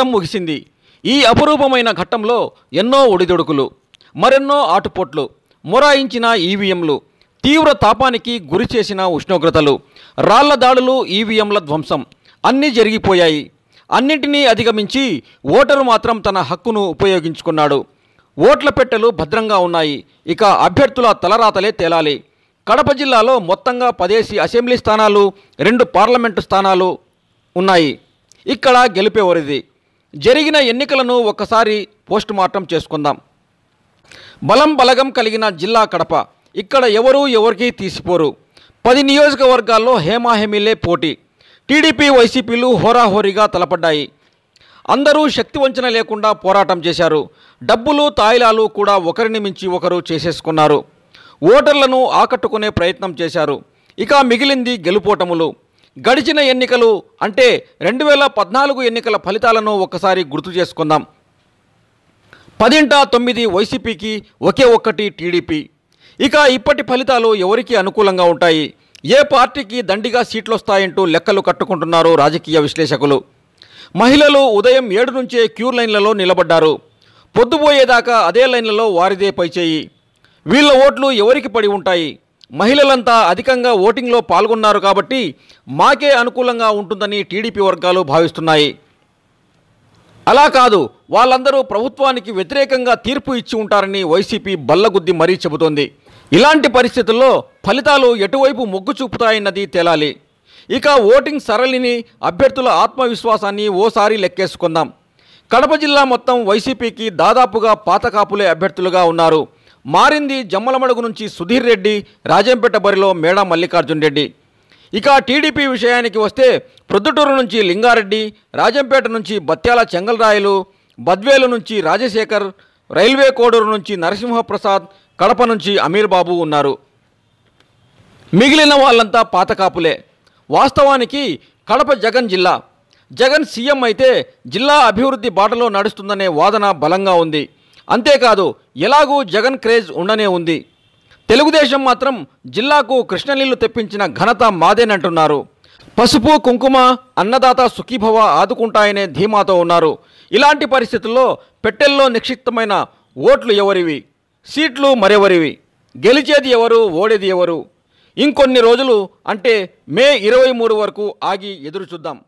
ఘట్టం ముగిసింది. ఈ అపురూపమైన ఘట్టంలో ఎన్నో ఒడిదొడుకులు మరెన్నో ఆటుపోట్లు మొరాయించిన ఈవీఎంలు తీవ్ర తాపానికి గురి చేసిన ఉష్ణోగ్రతలు రాళ్ళ దాడులు ఈవీఎంల ధ్వంసం అన్నీ జరిగిపోయాయి. అన్నింటినీ అధిగమించి ఓటరు మాత్రం తన హక్కును ఉపయోగించుకున్నాడు. ఓట్ల పెట్టెలు భద్రంగా ఉన్నాయి. ఇక అభ్యర్థుల తలరాతలే తేలాలి. కడప జిల్లాలో మొత్తంగా పదేసి అసెంబ్లీ స్థానాలు రెండు పార్లమెంటు స్థానాలు ఉన్నాయి. ఇక్కడ గెలిపేవరిది జరిగిన ఎన్నికలను ఒకసారి పోస్ట్ మార్టం చేసుకుందాం. బలం బలగం కలిగిన జిల్లా కడప. ఇక్కడ ఎవరూ ఎవరికీ తీసిపోరు. పది నియోజకవర్గాల్లో హేమాహేమీలే పోటీ. టీడీపీ వైసీపీలు హోరాహోరీగా తలపడ్డాయి. అందరూ శక్తి వంచన లేకుండా పోరాటం చేశారు. డబ్బులు తాయిలాలు కూడా ఒకరిని మించి ఒకరు చేసేసుకున్నారు. ఓటర్లను ఆకట్టుకునే ప్రయత్నం చేశారు. ఇక మిగిలింది గెలుపోటములు. గడిచిన ఎన్నికలు అంటే రెండు వేల పద్నాలుగు ఎన్నికల ఫలితాలను ఒక్కసారి గుర్తు చేసుకుందాం. పదింట తొమ్మిది వైసీపీకి ఒకే ఒక్కటి టీడీపీ. ఇక ఇప్పటి ఫలితాలు ఎవరికి అనుకూలంగా ఉంటాయి. ఏ పార్టీకి దండిగా సీట్లు వస్తాయంటూ లెక్కలు కట్టుకుంటున్నారు రాజకీయ విశ్లేషకులు. మహిళలు ఉదయం ఏడు నుంచే క్యూ లైన్లలో నిలబడ్డారు. పొద్దుపోయేదాకా అదే లైన్లలో వారిదే పైచేయి. వీళ్ళ ఓట్లు ఎవరికి పడి ఉంటాయి? మహిళలంతా అధికంగా ఓటింగ్లో పాల్గొన్నారు కాబట్టి మాకే అనుకూలంగా ఉంటుందని టీడీపీ వర్గాలు భావిస్తున్నాయి. అలా కాదు వాళ్ళందరూ ప్రభుత్వానికి వ్యతిరేకంగా తీర్పు ఇచ్చి ఉంటారని వైసీపీ బల్లగుద్ది మరీ చెబుతోంది. ఇలాంటి పరిస్థితుల్లో ఫలితాలు ఎటువైపు మొగ్గు చూపుతాయన్నది తేలాలి. ఇక ఓటింగ్ సరళిని అభ్యర్థుల ఆత్మవిశ్వాసాన్ని ఓసారి లెక్కేసుకుందాం. కడప జిల్లా మొత్తం వైసీపీకి దాదాపుగా పాతకాపులే అభ్యర్థులుగా ఉన్నారు. మారింది జమ్మలమడుగు నుంచి సుధీర్ రెడ్డి రాజంపేట బరిలో మేడా మల్లికార్జున్ రెడ్డి. ఇక టీడీపీ విషయానికి వస్తే ప్రొద్దుటూరు నుంచి లింగారెడ్డి రాజంపేట నుంచి బత్యాల చెంగల్రాయలు బద్వేలు నుంచి రాజశేఖర్ రైల్వే కోడూరు నుంచి నరసింహప్రసాద్ కడప నుంచి అమీర్ బాబు ఉన్నారు. మిగిలిన వాళ్ళంతా పాతకాపులే వాస్తవానికి కడప జగన్ జిల్లా. జగన్ సీఎం అయితే జిల్లా అభివృద్ధి బాటలో నడుస్తుందనే వాదన బలంగా ఉంది. అంతేకాదు ఎలాగూ జగన్ క్రేజ్ ఉండనే ఉంది. తెలుగుదేశం మాత్రం జిల్లాకు కృష్ణనీళ్ళు తెప్పించిన ఘనత మాదేనంటున్నారు. పసుపు కుంకుమ అన్నదాత సుఖీభవ ఆదుకుంటాయనే ధీమాతో ఉన్నారు. ఇలాంటి పరిస్థితుల్లో పెట్టెల్లో నిక్షిప్తమైన ఓట్లు ఎవరివి? సీట్లు మరెవరివి? గెలిచేది ఎవరు? ఓడేది ఎవరు? ఇంకొన్ని రోజులు అంటే మే ఇరవై మూడు వరకు ఆగి ఎదురు చూద్దాం